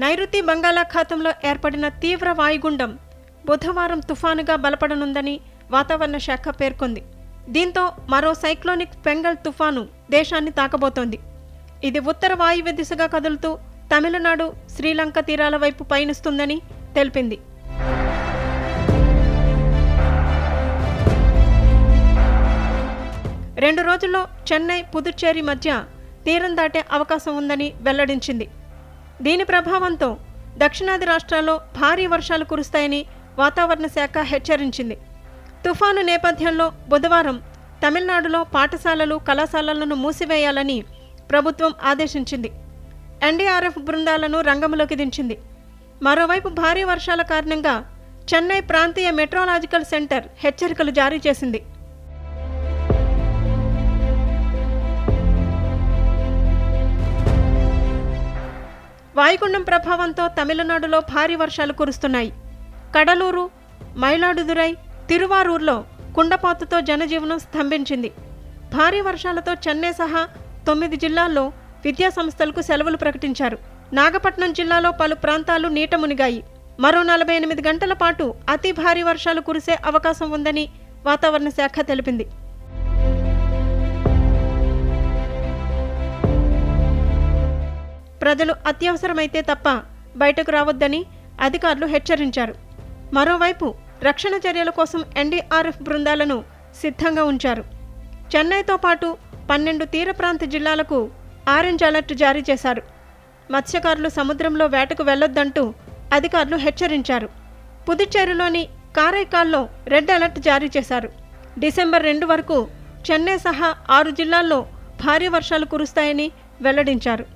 నైరుతి బంగాళాఖాతంలో ఏర్పడిన తీవ్ర వాయుగుండం బుధవారం తుఫానుగా బలపడనుందని వాతావరణ శాఖ పేర్కొంది. దీంతో మరో సైక్లోనిక్ పెంగల్ తుఫాను దేశాన్ని తాకబోతోంది. ఇది ఉత్తర వాయువ్య దిశగా కదులుతూ తమిళనాడు శ్రీలంక తీరాల వైపు పయనిస్తుందని తెలిపింది. రెండు రోజుల్లో చెన్నై పుదుచ్చేరి మధ్య తీరం దాటే అవకాశం ఉందని వెల్లడించింది. దీని ప్రభావంతో దక్షిణాది రాష్ట్రాల్లో భారీ వర్షాలు కురుస్తాయని వాతావరణ శాఖ హెచ్చరించింది. తుఫాను నేపథ్యంలో బుధవారం తమిళనాడులో పాఠశాలలు కళాశాలలను మూసివేయాలని ప్రభుత్వం ఆదేశించింది. ఎన్డీఆర్ఎఫ్ బృందాలను రంగంలోకి దించింది. మరోవైపు భారీ వర్షాల కారణంగా చెన్నై ప్రాంతీయ మెట్రోలాజికల్ సెంటర్ హెచ్చరికలు జారీ చేసింది. వాయుగుండం ప్రభావంతో తమిళనాడులో భారీ వర్షాలు కురుస్తున్నాయి. కడలూరు మైలాడుదురై తిరువారూర్లో కుండపాతుతో జనజీవనం స్తంభించింది. భారీ వర్షాలతో చెన్నై సహా తొమ్మిది జిల్లాల్లో విద్యా సంస్థలకు సెలవులు ప్రకటించారు. నాగపట్నం జిల్లాలో పలు ప్రాంతాలు నీట మునిగాయి. మరో నలభై ఎనిమిది గంటల పాటు అతి భారీ వర్షాలు కురిసే అవకాశం ఉందని వాతావరణ శాఖ తెలిపింది. ప్రజలు అత్యవసరమైతే తప్ప బయటకు రావద్దని అధికారులు హెచ్చరించారు. మరోవైపు రక్షణ చర్యల కోసం ఎన్డీఆర్ఎఫ్ బృందాలను సిద్ధంగా ఉంచారు. చెన్నైతో పాటు పన్నెండు తీర ప్రాంత జిల్లాలకు ఆరెంజ్ అలర్ట్ జారీ చేశారు. మత్స్యకారులు సముద్రంలో వేటకు వెళ్ళొద్దంటూ అధికారులు హెచ్చరించారు. పుదుచ్చేరిలోని కారైకాల్లో రెడ్ అలర్ట్ జారీ చేశారు. డిసెంబర్ రెండు వరకు చెన్నై సహా ఆరు జిల్లాల్లో భారీ వర్షాలు కురుస్తాయని వెల్లడించారు.